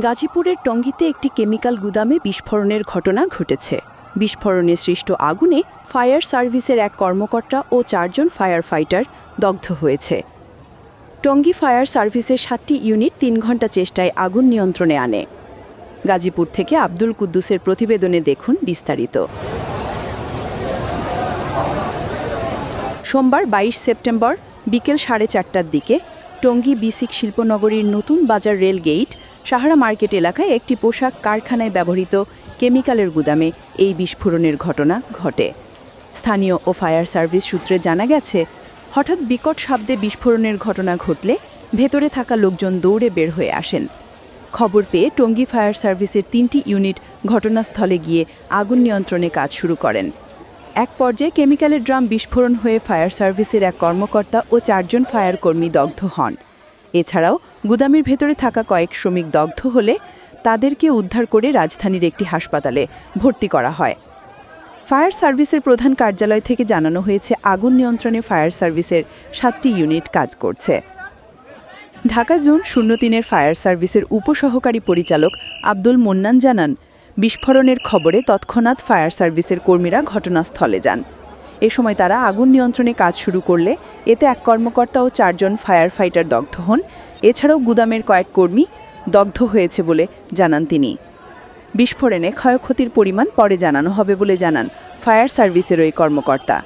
গাজীপুরের টঙ্গিতে একটি কেমিক্যাল গুদামে বিস্ফোরণের ঘটনা ঘটেছে। বিস্ফোরণে সৃষ্ট আগুনে ফায়ার সার্ভিসের এক কর্মকর্তা ও চারজন ফায়ার ফাইটার দগ্ধ হয়েছে। টঙ্গী ফায়ার সার্ভিসের সাতটি ইউনিট তিন ঘণ্টা চেষ্টায় আগুন নিয়ন্ত্রণে আনে। গাজীপুর থেকে আব্দুল কুদ্দুসের প্রতিবেদনে দেখুন বিস্তারিত। সোমবার বাইশ সেপ্টেম্বর বিকেল সাড়ে চারটার দিকে টঙ্গী বিসিক শিল্পনগরীর নতুন বাজার রেল গেট সাহারা মার্কেট এলাকায় একটি পোশাক কারখানায় ব্যবহৃত কেমিক্যালের গুদামে এই বিস্ফোরণের ঘটনা ঘটে। স্থানীয় ও ফায়ার সার্ভিস সূত্রে জানা গেছে, হঠাৎ বিকট শব্দে বিস্ফোরণের ঘটনা ঘটলে ভেতরে থাকা লোকজন দৌড়ে বের হয়ে আসেন। খবর পেয়ে টঙ্গী ফায়ার সার্ভিসের তিনটি ইউনিট ঘটনাস্থলে গিয়ে আগুন নিয়ন্ত্রণে কাজ শুরু করেন। এক পর্যায়ে কেমিক্যালের ড্রাম বিস্ফোরণ হয়ে ফায়ার সার্ভিসের এক কর্মকর্তা ও চারজন ফায়ার কর্মী দগ্ধ হন। এছাড়াও গুদামের ভেতরে থাকা কয়েক শ্রমিক দগ্ধ হলে তাদেরকে উদ্ধার করে রাজধানীর একটি হাসপাতালে ভর্তি করা হয়। ফায়ার সার্ভিসের প্রধান কার্যালয় থেকে জানানো হয়েছে, আগুন নিয়ন্ত্রণে ফায়ার সার্ভিসের সাতটি ইউনিট কাজ করছে। ঢাকা জোন শূন্য তিনের ফায়ার সার্ভিসের উপসহকারী পরিচালক আব্দুল মুন্নান জানান, বিস্ফোরণের খবরে তৎক্ষণাৎ ফায়ার সার্ভিসের কর্মীরা ঘটনাস্থলে যান। এ সময় তারা আগুন নিয়ন্ত্রণে কাজ শুরু করলে, এতে এক কর্মকর্তা ও চারজন ফায়ার ফাইটার দগ্ধ হন। এছাড়াও গুদামের কয়েক কর্মী দগ্ধ হয়েছে বলে জানান তিনি। বিস্ফোরণে ক্ষয়ক্ষতির পরিমাণ পরে জানানো হবে বলে জানান ফায়ার সার্ভিসের ওই কর্মকর্তা।